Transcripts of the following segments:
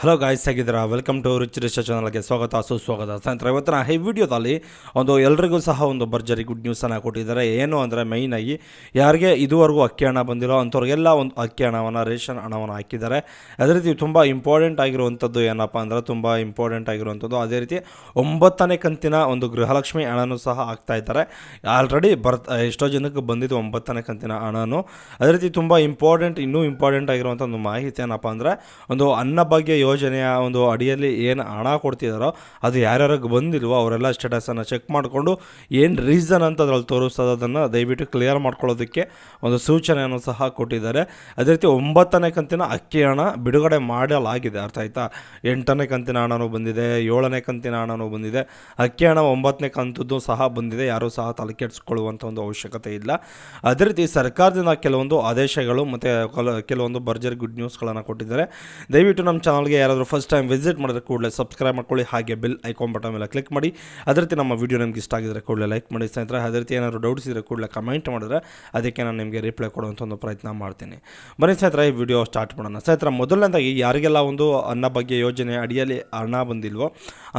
Hello guys ಆಗಿದ್ದೀರಾ welcome to rich rich ಚಾನಲ್ಗೆ ಸ್ವಾಗತ, ಸುಸ್ವಾಗತ. ಸ್ನೇಹಿತರೆ, ಇವತ್ತಿನ ಈ ವಿಡಿಯೋದಲ್ಲಿ ಒಂದು ಎಲ್ರಿಗೂ ಸಹ ಒಂದು ಭರ್ಜರಿ ಗುಡ್ ನ್ಯೂಸನ್ನು ಕೊಟ್ಟಿದ್ದಾರೆ. ಏನು ಅಂದರೆ ಮೈನಾಗಿ ಯಾರಿಗೆ ಇದುವರೆಗೂ ಅಕ್ಕಿ ಹಣ ಬಂದಿರೋ ಅಂಥವ್ರಿಗೆಲ್ಲ ಒಂದು ಅಕ್ಕಿ ಹಣವನ್ನು, ರೇಷನ್ ಹಣವನ್ನು ಹಾಕಿದ್ದಾರೆ. ಅದೇ ರೀತಿ ತುಂಬ ಇಂಪಾರ್ಟೆಂಟ್ ಆಗಿರುವಂಥದ್ದು ಏನಪ್ಪ ಅಂದರೆ ತುಂಬ ಇಂಪಾರ್ಟೆಂಟ್ ಆಗಿರುವಂಥದ್ದು. ಅದೇ ರೀತಿ ಒಂಬತ್ತನೇ ಕಂತಿನ ಒಂದು ಗೃಹಲಕ್ಷ್ಮಿ ಹಣನೂ ಸಹ ಹಾಕ್ತಾ ಇದ್ದಾರೆ. ಆಲ್ರೆಡಿ ಬರ್ತ್, ಎಷ್ಟೋ ಜನಕ್ಕೆ ಬಂದಿದ್ದು ಒಂಬತ್ತನೇ ಕಂತಿನ ಹಣನು. ಅದೇ ರೀತಿ ತುಂಬ ಇಂಪಾರ್ಟೆಂಟ್ ಇನ್ನೂ ಇಂಪಾರ್ಟೆಂಟ್ ಆಗಿರುವಂಥ ಒಂದು ಮಾಹಿತಿ ಏನಪ್ಪ ಅಂದರೆ ಒಂದು ಅನ್ನಭಾಗ್ಯ ಯೋಜನೆಯ ಒಂದು ಅಡಿಯಲ್ಲಿ ಏನು ಹಣ ಕೊಡ್ತಿದ್ದಾರೋ ಅದು ಯಾರ್ಯಾರಿಗೆ ಬಂದಿಲ್ವೋ ಅವರೆಲ್ಲ ಸ್ಟೇಟಸನ್ನು ಚೆಕ್ ಮಾಡಿಕೊಂಡು ಏನು ರೀಸನ್ ಅಂತ ಅದ್ರಲ್ಲಿ ತೋರಿಸೋದನ್ನು ದಯವಿಟ್ಟು ಕ್ಲಿಯರ್ ಮಾಡ್ಕೊಳ್ಳೋದಕ್ಕೆ ಒಂದು ಸೂಚನೆಯನ್ನು ಸಹ ಕೊಟ್ಟಿದ್ದಾರೆ. ಅದೇ ರೀತಿ ಒಂಬತ್ತನೇ ಕಂತಿನ ಅಕ್ಕಿ ಹಣ ಬಿಡುಗಡೆ ಮಾಡಲಾಗಿದೆ. ಅರ್ಥ ಆಯ್ತಾ? ಎಂಟನೇ ಕಂತಿನ ಹಣನೂ ಬಂದಿದೆ, ಏಳನೇ ಕಂತಿನ ಹಣನೂ ಬಂದಿದೆ. ಅಕ್ಕಿ ಹಣ ಒಂಬತ್ತನೇ ಕಂತದ್ದು ಸಹ ಬಂದಿದೆ. ಯಾರೂ ಸಹ ತಲೆ ಕೆಡಿಸ್ಕೊಳ್ಳುವಂಥ ಒಂದು ಅವಶ್ಯಕತೆ ಇಲ್ಲ. ಅದೇ ರೀತಿ ಸರ್ಕಾರದಿಂದ ಕೆಲವೊಂದು ಆದೇಶಗಳು ಮತ್ತು ಕೆಲವೊಂದು ಭರ್ಜರಿ ಗುಡ್ ನ್ಯೂಸ್ಗಳನ್ನು ಕೊಟ್ಟಿದ್ದಾರೆ. ದಯವಿಟ್ಟು ನಮ್ಮ ಚಾನಲ್ಗೆ ಯಾರಾದರೂ ಫಸ್ಟ್ ಟೈಮ್ ವಿಸಿಟ್ ಮಾಡಿದ್ರೆ ಕೂಡಲೇ ಸಬ್ಸ್ಕ್ರೈಬ್ ಮಾಡ್ಕೊಳ್ಳಿ. ಹಾಗೆ ಬೆಲ್ ಐಕಾನ್ ಬಟನ್ ಮೇಲೆ ಕ್ಲಿಕ್ ಮಾಡಿ. ಅದೇ ರೀತಿ ನಮ್ಮ ವಿಡಿಯೋ ನಿಮ್ಗೆ ಇಷ್ಟ ಆಗಿದ್ರೆ ಕೂಡಲೇ ಲೈಕ್ ಮಾಡಿ. ಸ್ನೇಹಿತರೆ, ಅದೇ ರೀತಿ ಏನಾದರೂ ಡೌಟ್ಸ್ ಇದ್ದರೆ ಕೂಡಲೇ ಕಮೆಂಟ್ ಮಾಡಿದ್ರೆ ಅದಕ್ಕೆ ನಾನು ನಿಮಗೆ ರಿಪ್ಲೈ ಕೊಡುವಂಥ ಒಂದು ಪ್ರಯತ್ನ ಮಾಡ್ತೀನಿ. ಬನ್ನಿ ಸ್ನೇಹಿತರೆ, ಈ ವಿಡಿಯೋ ಸ್ಟಾರ್ಟ್ ಮಾಡೋಣ. ಸ್ನೇಹಿತರೆ, ಮೊದಲನೇದಾಗಿ ಯಾರಿಗೆಲ್ಲ ಒಂದು ಅನ್ನ ಬಗ್ಗೆ ಯೋಜನೆ ಅಡಿಯಲ್ಲಿ ಹಣ ಬಂದಿಲ್ವೋ,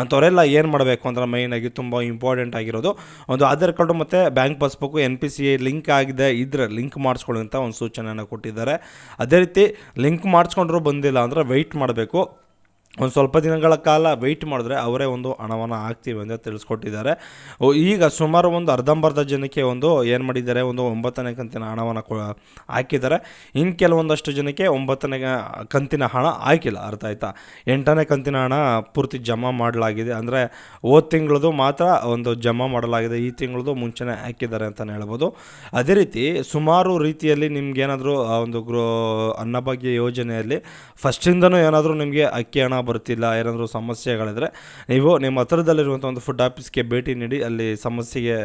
ಅಂಥವರೆಲ್ಲ ಏನು ಮಾಡಬೇಕು ಅಂದ್ರೆ ಮೈನಾಗಿ ತುಂಬ ಇಂಪಾರ್ಟೆಂಟ್ ಆಗಿರೋದು. ಒಂದು ಆಧಾರ್ ಕಾರ್ಡು ಮತ್ತು bank passbook N P C link ಆಗಿದೆ ಇದ್ರೆ ಲಿಂಕ್ ಮಾಡಿಸ್ಕೊಳ್ಳಿ ಅಂತ ಒಂದು ಸೂಚನೆಯನ್ನು ಕೊಟ್ಟಿದ್ದಾರೆ. ಅದೇ ರೀತಿ ಲಿಂಕ್ ಮಾಡಿಸ್ಕೊಂಡ್ರೂ ಬಂದಿಲ್ಲ ಅಂದರೆ ವೆಯ್ಟ್ ಮಾಡಬೇಕು. ಒಂದು ಸ್ವಲ್ಪ ದಿನಗಳ ಕಾಲ ವೆಯ್ಟ್ ಮಾಡಿದ್ರೆ ಅವರೇ ಒಂದು ಹಣವನ್ನು ಹಾಕ್ತೀವಿ ಅಂತ ತಿಳಿಸ್ಕೊಟ್ಟಿದ್ದಾರೆ. ಈಗ ಸುಮಾರು ಒಂದು ಅರ್ಧಂಬರ್ಧ ಜನಕ್ಕೆ ಒಂದು ಏನು ಮಾಡಿದ್ದಾರೆ, ಒಂದು ಒಂಬತ್ತನೇ ಕಂತಿನ ಹಣವನ್ನು ಕೊ ಹಾಕಿದ್ದಾರೆ. ಇನ್ನು ಕೆಲವೊಂದಷ್ಟು ಜನಕ್ಕೆ ಒಂಬತ್ತನೇ ಕಂತಿನ ಹಣ ಹಾಕಿಲ್ಲ, ಅರ್ಥ ಆಯ್ತಾ? ಎಂಟನೇ ಕಂತಿನ ಹಣ ಪೂರ್ತಿ ಜಮಾ ಮಾಡಲಾಗಿದೆ. ಅಂದರೆ ಹೋದ ತಿಂಗಳದು ಮಾತ್ರ ಒಂದು ಜಮಾ ಮಾಡಲಾಗಿದೆ, ಈ ತಿಂಗಳದು ಮುಂಚೆನೇ ಹಾಕಿದ್ದಾರೆ ಅಂತಲೇ ಹೇಳ್ಬೋದು. ಅದೇ ರೀತಿ ಸುಮಾರು ರೀತಿಯಲ್ಲಿ ನಿಮ್ಗೇನಾದರೂ ಒಂದು ಗೃಹ, ಅನ್ನಭಾಗ್ಯ ಯೋಜನೆಯಲ್ಲಿ ಫಸ್ಟಿಂದನೂ ಏನಾದರೂ ನಿಮಗೆ ಅಕ್ಕಿ ಹಣ ಬರ್ತಿಲ್ಲ ಏನಾದರೂ ಸಮಸ್ಯೆಗಳಿದ್ರೆ ನೀವು ನಿಮ್ಮ ಹತ್ರದಲ್ಲಿರುವಂಥ ಒಂದು ಫುಡ್ ಆಫೀಸ್ಗೆ ಭೇಟಿ ನೀಡಿ, ಅಲ್ಲಿ ಸಮಸ್ಯೆಗೆ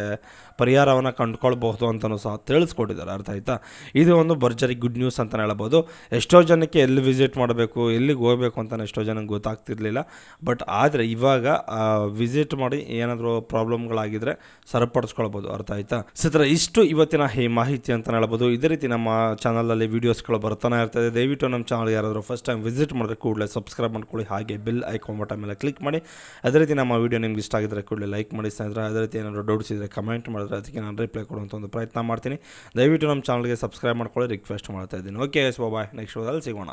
ಪರಿಹಾರವನ್ನು ಕಂಡುಕೊಳ್ಬಹುದು ಅಂತಲೂ ಸಹ ತಿಳಿಸ್ಕೊಟ್ಟಿದ್ದಾರೆ. ಅರ್ಥ ಆಯ್ತಾ? ಇದು ಒಂದು ಭರ್ಜರಿ ಗುಡ್ ನ್ಯೂಸ್ ಅಂತಲೇ ಹೇಳ್ಬೋದು. ಎಷ್ಟೋ ಜನಕ್ಕೆ ಎಲ್ಲಿ ವಿಸಿಟ್ ಮಾಡಬೇಕು, ಎಲ್ಲಿಗೆ ಹೋಗಬೇಕು ಅಂತ ಎಷ್ಟೋ ಜನಕ್ಕೆ ಗೊತ್ತಾಗ್ತಿರ್ಲಿಲ್ಲ. ಬಟ್ ಆದರೆ ಇವಾಗ ವಿಸಿಟ್ ಮಾಡಿ ಏನಾದರೂ ಪ್ರಾಬ್ಲಮ್ಗಳಾಗಿದ್ದರೆ ಸರಿಪಡಿಸ್ಕೊಳ್ಬೋದು. ಅರ್ಥ ಆಯ್ತಾ? ಸಿತ್ರ ಇಷ್ಟು ಇವತ್ತಿನ ಈ ಮಾಹಿತಿ ಅಂತ ಹೇಳ್ಬೋದು. ಇದೇ ರೀತಿ ನಮ್ಮ ಚಾನಲಲ್ಲಿ ವೀಡಿಯೋಸ್ಗಳು ಬರ್ತಾನೆ ಇರ್ತದೆ. ದಯವಿಟ್ಟು ನಮ್ಮ ಚಾನಲ್ ಯಾರಾದರೂ ಫಸ್ಟ್ ಟೈಮ್ ವಿಸಿಟ್ ಮಾಡಿದ್ರೆ ಕೂಡಲೇ ಸಬ್ಸ್ಕ್ರೈಬ್ ಮಾಡ್ಕೊಳ್ಳಿ. ಹಾಗೆ ಬೆಲ್ ಐಕಾನ್ ಬಟನ್ ಮೇಲೆ ಕ್ಲಿಕ್ ಮಾಡಿ. ಅದೇ ರೀತಿ ನಮ್ಮ ವೀಡಿಯೋ ನಿಮ್ಗೆ ಇಷ್ಟ ಆಗಿದ್ರೆ ಕೂಡಲೇ ಲೈಕ್ ಮಾಡಿ. ಸ್ನೇಹಿತರೆ, ಅದೇ ರೀತಿ ಏನಾದರೂ ಡೌಟ್ಸ್ ಇದ್ದರೆ ಕಮೆಂಟ್ ಮಾಡಿದ್ರೆ ಅದಕ್ಕೆ ನಾನು ರಿಪ್ಲೈ ಕೊಡುವಂಥ ಒಂದು ಪ್ರಯತ್ನ ಮಾಡ್ತೀನಿ. ದಯವಿಟ್ಟು ನಮ್ಮ ಚಾನಲ್ಗೆ ಸಬ್ಸ್ಕ್ರೈಬ್ ಮಾಡ್ಕೊಳ್ಳಿ ರಿಕ್ವೆಸ್ಟ್ ಮಾಡ್ತಾ ಇದ್ದೀನಿ. ಓಕೆ ಎಸ್ ಬಾಯ್ ನೆಕ್ಸ್ಟ್ ಹೋದಲ್ಲಿ ಸಿಗೋಣ.